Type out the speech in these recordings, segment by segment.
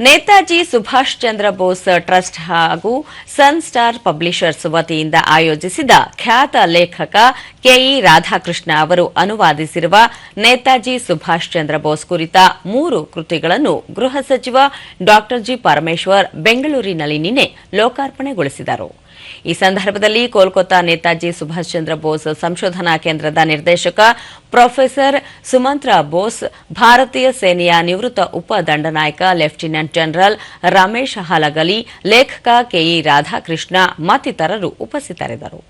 Netaji Subhash Chandra Bose trust ಹಾಗೂ ಸನ್ star publishers ವತಿಯಿಂದ ಆಯೋಜಿಸಿದ ಖ್ಯಾತ ಲೇಖಕ ಕೆಇ ರಾಧಾಕೃಷ್ಣ ಅವರು ಅನುವಾದಿಸಿರುವ ನೇತಾಜಿ ಸುಭಾಷ್ ಚಂದ್ರ ಬೋಸ್ ಕುರಿತ ಮೂರು ಕೃತಿಗಳನ್ನು ಗೃಹ ಸಚಿವ ಡಾ ಜಿ ಪರಮೇಶ್ವರ್ ಬೆಂಗಳೂರಿನಲ್ಲಿ ನಿನ್ನೆ ಲೋಕಾರ್ಪಣೆಗೊಳಿಸಿದರು. ಈ ಸಂದರ್ಭದಲ್ಲಿ ಕೋಲ್ಕತ್ತಾ ನೇತಾಜಿ ಸುಭಾಷ್ ಚಂದ್ರ ಬೋಸ್ ಸಂಶೋಧನಾ ಕೇಂದ್ರದ ನಿರ್ದೇಶಕ ಪ್ರೊಫೆಸರ್ ಸುಮಂತ್ರ ಬೋಸ್, ಭಾರತೀಯ ಸೇನೆಯ ನಿವೃತ್ತ ಉಪ ದಂಡನಾಯಕ ಲೆಫ್ಟಿನೆಂಟ್ ಜನರಲ್ ರಮೇಶ್ ಹಲಗಲಿ, ಲೇಖಕ ಕೆಇ ರಾಧಾಕೃಷ್ಣ ಮತ್ತಿತರರು ಉಪಸ್ಥಿತರಿದ್ದರು.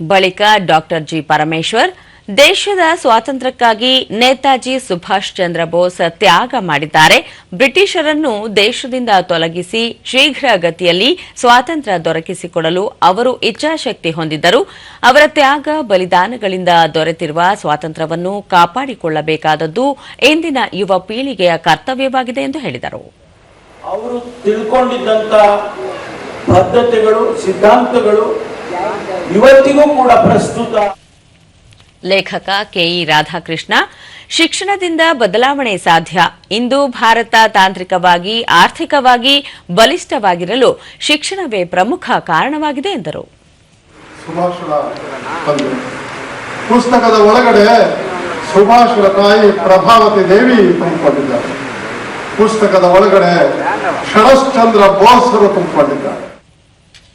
ಬಳಿಕ ಡಾಕ್ಟರ್ ಜಿ ಪರಮೇಶ್ವರ್ ದೇಶದ ಸ್ವಾತಂತ್ರ್ಯಕ್ಕಾಗಿ ನೇತಾಜಿ ಸುಭಾಷ್ ಚಂದ್ರ ಬೋಸ್ ತ್ಯಾಗ ಮಾಡಿದ್ದಾರೆ. ಬ್ರಿಟಿಷರನ್ನು ದೇಶದಿಂದ ತೊಲಗಿಸಿ ಶೀಘ್ರಗತಿಯಲ್ಲಿ ಸ್ವಾತಂತ್ರ್ಯ ದೊರಕಿಸಿಕೊಡಲು ಅವರು ಇಚ್ಛಾಶಕ್ತಿ ಹೊಂದಿದ್ದರು. ಅವರ ತ್ಯಾಗ ಬಲಿದಾನಗಳಿಂದ ದೊರೆತಿರುವ ಸ್ವಾತಂತ್ರ್ಯವನ್ನು ಕಾಪಾಡಿಕೊಳ್ಳಬೇಕಾದದ್ದು ಇಂದಿನ ಯುವ ಪೀಳಿಗೆಯ ಕರ್ತವ್ಯವಾಗಿದೆ ಎಂದು ಹೇಳಿದರು. ಅವರು ತಿಳ್ಕೊಂಡಿದ್ದಂತ ಪದ್ಧತಿಗಳು, ಸಿದ್ಧಾಂತಗಳು ಇವತ್ತಿಗೂ ಕೂಡ ಪ್ರಸ್ತುತ ಲೇಖಕ ಕೆಇ ರಾಧಾಕೃಷ್ಣ. ಶಿಕ್ಷಣದಿಂದ ಬದಲಾವಣೆ ಸಾಧ್ಯ. ಇಂದು ಭಾರತ ತಾಂತ್ರಿಕವಾಗಿ, ಆರ್ಥಿಕವಾಗಿ ಬಲಿಷ್ಠವಾಗಿರಲು ಶಿಕ್ಷಣವೇ ಪ್ರಮುಖ ಕಾರಣವಾಗಿದೆ ಎಂದರು. ಪುಸ್ತಕದ ಒಳಗಡೆ ಸುಭಾಷರ ತಾಯಿ ಪ್ರಭಾವತಿ ದೇವಿ ತುಂಬಿಕೊಂಡಿದ್ದಾರೆ. ಪುಸ್ತಕದ ಒಳಗಡೆ ಶರಶ್ಚಂದ್ರ ಬೋಸರು ತುಂಬಿಕೊಂಡಿದ್ದಾರೆ.